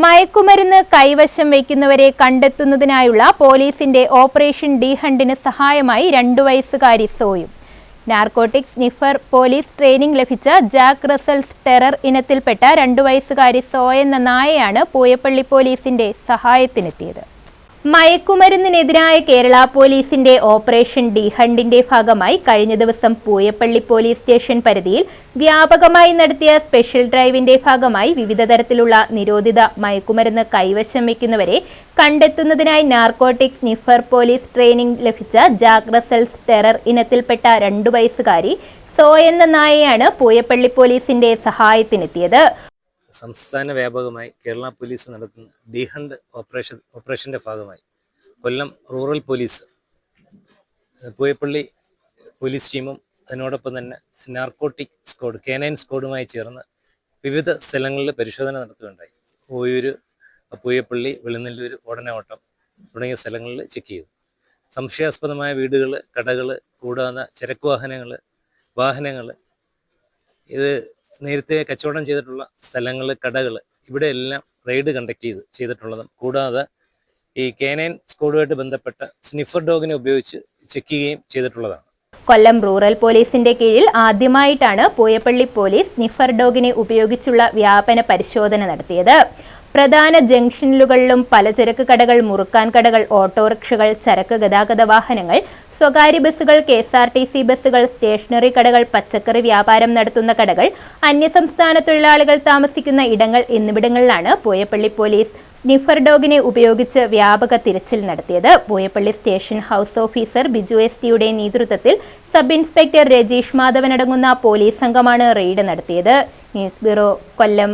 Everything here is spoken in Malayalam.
മയക്കുമരുന്ന് കൈവശം വയ്ക്കുന്നവരെ കണ്ടെത്തുന്നതിനായുള്ള പോലീസിന്റെ ഓപ്പറേഷൻ ഡി ഹണ്ടിന് സഹായമായി രണ്ടു വയസ്സുകാരി സോയും. നാർക്കോട്ടിക്സ് നിഫർ പോലീസ് ട്രെയിനിംഗ് ലഭിച്ച ജാക്ക് റസൽസ് ടെറർ ഇനത്തിൽപ്പെട്ട രണ്ടു വയസ്സുകാരി സോ എന്ന നായയാണ് പൂയപ്പള്ളി പോലീസിന്റെ സഹായത്തിനെത്തിയത്. മയക്കുമരുന്നിനെതിരായ കേരള പോലീസിന്റെ ഓപ്പറേഷൻ ഡി ഹണ്ടിന്റെ ഭാഗമായി കഴിഞ്ഞ ദിവസം പൂയപ്പള്ളി പോലീസ് സ്റ്റേഷൻ പരിധിയിൽ വ്യാപകമായി നടത്തിയ സ്പെഷ്യൽ ഡ്രൈവിന്റെ ഭാഗമായി വിവിധ തരത്തിലുള്ള നിരോധിത മയക്കുമരുന്ന് കൈവശം വയ്ക്കുന്നവരെ കണ്ടെത്തുന്നതിനായി നാർക്കോട്ടിക്സ് നിഫർ പോലീസ് ട്രെയിനിംഗ് ലഭിച്ച ജാഗ്രസൽസ് ടെറർ ഇനത്തിൽപ്പെട്ട രണ്ടു വയസ്സുകാരി സോ എന്ന നായയാണ് പൂയപ്പള്ളി പോലീസിന്റെ സഹായത്തിനെത്തിയത്. സംസ്ഥാന വ്യാപകമായി കേരള പോലീസ് നടത്തുന്ന ഡീഹണ്ട് ഓപ്പറേഷൻ ഓപ്പറേഷന്റെ ഭാഗമായി Kollam rural police Pooyappally police ടീമും അതിനോടൊപ്പം തന്നെ നാർക്കോട്ടിക് സ്ക്വാഡ് കേനൈൻ സ്ക്വാഡുമായി ചേർന്ന് വിവിധ സ്ഥലങ്ങളിൽ പരിശോധന നടത്തുകയുണ്ടായി. ഓയൂര് പൂയപ്പള്ളി വെളുന്നല്ലൂർ ഓടനോട്ടം തുടങ്ങിയ സ്ഥലങ്ങളിൽ ചെക്ക് ചെയ്തു. സംശയാസ്പദമായ വീടുകൾ കടകൾ കൂടാതെ ചരക്ക് വാഹനങ്ങൾ വാഹനങ്ങൾ ഇത് നേരത്തെ കച്ചവടം ചെയ്തിട്ടുള്ള സ്ഥലങ്ങൾ കടകൾ ഇവിടെ എല്ലാം റെയ്ഡ് കണ്ടക്ട് ചെയ്ത് ചെയ്തിട്ടുള്ളതും. കൂടാതെ ഈ കേനൈൻ സ്കോഡുമായിട്ട് ബന്ധപ്പെട്ട സ്നിഫർ ഡോഗിനെ ഉപയോഗിച്ച് ചെക്ക് ചെയ്യുകയും ചെയ്തിട്ടുള്ളതാണ്. കൊല്ലം റൂറൽ പോലീസിന്റെ കീഴിൽ ആദ്യമായിട്ടാണ് പൂയപ്പള്ളി പോലീസ് സ്നിഫർ ഡോഗിനെ ഉപയോഗിച്ചുള്ള വ്യാപന പരിശോധന നടത്തിയത്. പ്രധാന ജംഗ്ഷനുകളിലും പലചരക്ക് കടകൾ മുറുക്കാൻ കടകൾ ഓട്ടോറിക്ഷകൾ ചരക്ക് ഗതാഗത വാഹനങ്ങൾ സ്വകാര്യ ബസ്സുകൾ K S R T C ബസ്സുകൾ സ്റ്റേഷനറി കടകൾ പച്ചക്കറി വ്യാപാരം നടത്തുന്ന കടകൾ അന്യസംസ്ഥാന തൊഴിലാളികൾ താമസിക്കുന്ന ഇടങ്ങൾ എന്നിവിടങ്ങളിലാണ് പൂയപ്പള്ളി പോലീസ് സ്നിഫർ ഡോഗിനെ ഉപയോഗിച്ച് വ്യാപക തിരച്ചിൽ നടത്തിയത്. Pooyappally station house officer Biju S ടിയുടെ നേതൃത്വത്തിൽ സബ് ഇൻസ്പെക്ടർ രജീഷ് മാധവൻ അടങ്ങുന്ന പോലീസ് സംഘമാണ് റെയ്ഡ് നടത്തിയത്. News bureau Kollam.